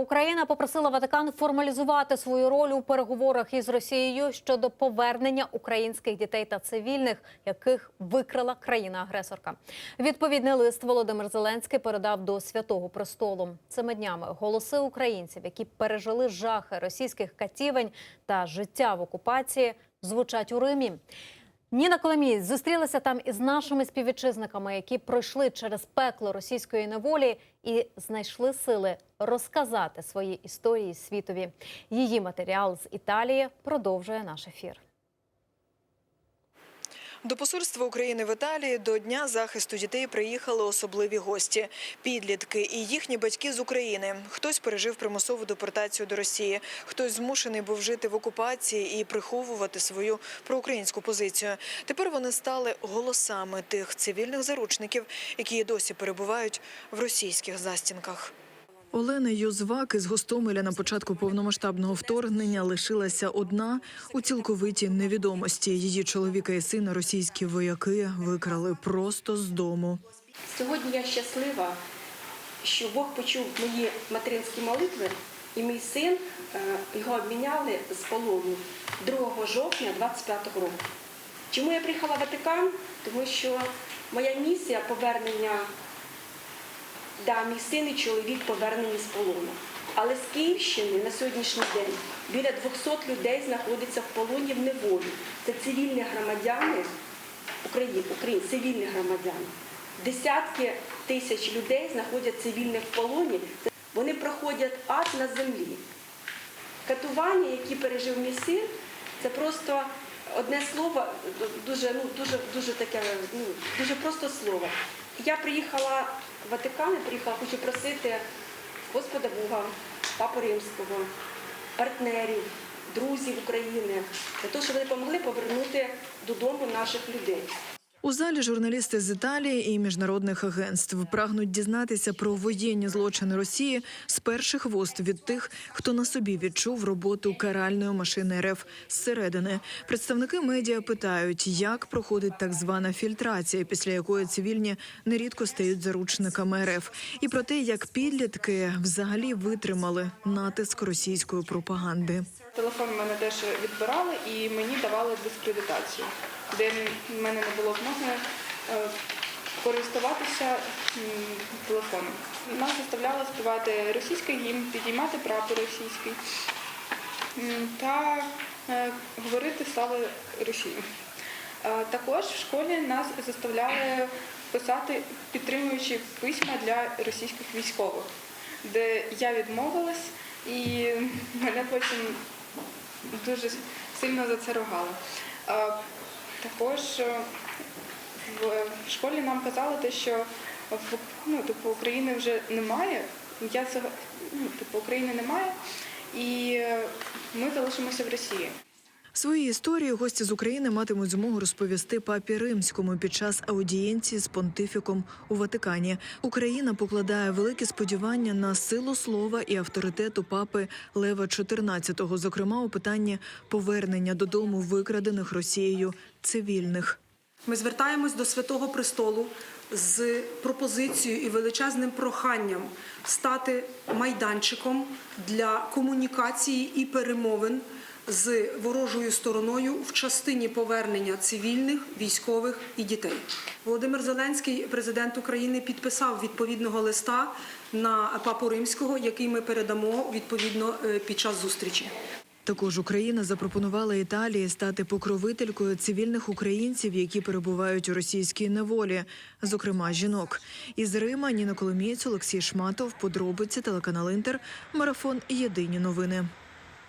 Україна попросила Ватикан формалізувати свою роль у переговорах із Росією щодо повернення українських дітей та цивільних, яких викрила країна-агресорка. Відповідний лист Володимир Зеленський передав до святого престолу. Цими днями голоси українців, які пережили жахи російських катівень та життя в окупації, звучать у Римі. Ніна Коломієць зустрілася там із нашими співвітчизниками, які пройшли через пекло російської неволі і знайшли сили розказати свої історії світові. Її матеріал з Італії продовжує наш ефір. До посольства України в Італії до Дня захисту дітей приїхали особливі гості – підлітки і їхні батьки з України. Хтось пережив примусову депортацію до Росії, хтось змушений був жити в окупації і приховувати свою проукраїнську позицію. Тепер вони стали голосами тих цивільних заручників, які досі перебувають в російських застінках. Олена Юзвак із Гостомеля на початку повномасштабного вторгнення лишилася одна у цілковитій невідомості. Її чоловіка і сина російські вояки викрали просто з дому. Сьогодні я щаслива, що Бог почув мої материнські молитви, і мій син е, його обміняли з полону 2 жовтня 25-го року. Чому я приїхала в Ватикан? Тому що моя місія повернення, да, мій син і чоловік повернені з полону. Але з Київщини на сьогоднішній день біля 200 людей знаходиться в полоні в неволі. Це цивільні громадяни України, України цивільні громадяни. Десятки тисяч людей знаходять цивільних в полоні. Вони проходять ад на землі. Катування, які пережив мій син, це просто одне слово, дуже, ну, дуже, дуже таке, ну, дуже просто слово. Я приїхала в Ватикан, приїхала, хочу просити Господа Бога, Папу Римського, партнерів, друзів України, для того, щоб вони допомогли повернути додому наших людей. У залі журналісти з Італії і міжнародних агентств прагнуть дізнатися про воєнні злочини Росії з перших вуст від тих, хто на собі відчув роботу каральної машини РФ зсередини. Представники медіа питають, як проходить так звана фільтрація, після якої цивільні нерідко стають заручниками РФ, і про те, як підлітки взагалі витримали натиск російської пропаганди. Телефон в мене теж відбирали і мені давали дискредитацію, де в мене не було змоги е, користуватися телефоном. Нас заставляли співати російський гімн, підіймати прапор російський та е, говорити слава Росії. Е, Також в школі нас заставляли писати підтримуючі письма для російських військових, де я відмовилась і мене потім дуже сильно за це ругали. Також е, в школі нам казали те, що ну, типу, України вже немає. Я цього ну, типу, України немає, і е, ми залишимося в Росії. Свої історії гості з України матимуть змогу розповісти папі римському під час аудієнції з понтифіком у Ватикані. Україна покладає великі сподівання на силу слова і авторитету папи Лева XIV, зокрема у питанні повернення додому викрадених Росією цивільних. Ми звертаємось до Святого Престолу з пропозицією і величезним проханням стати майданчиком для комунікації і перемовин з ворожою стороною в частині повернення цивільних, військових і дітей. Володимир Зеленський, президент України, підписав відповідного листа на папу римського, який ми передамо відповідно е, під час зустрічі. Також Україна запропонувала Італії стати покровителькою цивільних українців, які перебувають у російській неволі, зокрема жінок. Із Рима Ніна Коломієць, Олексій Шматов, подробиці телеканал Інтер, марафон Єдині новини.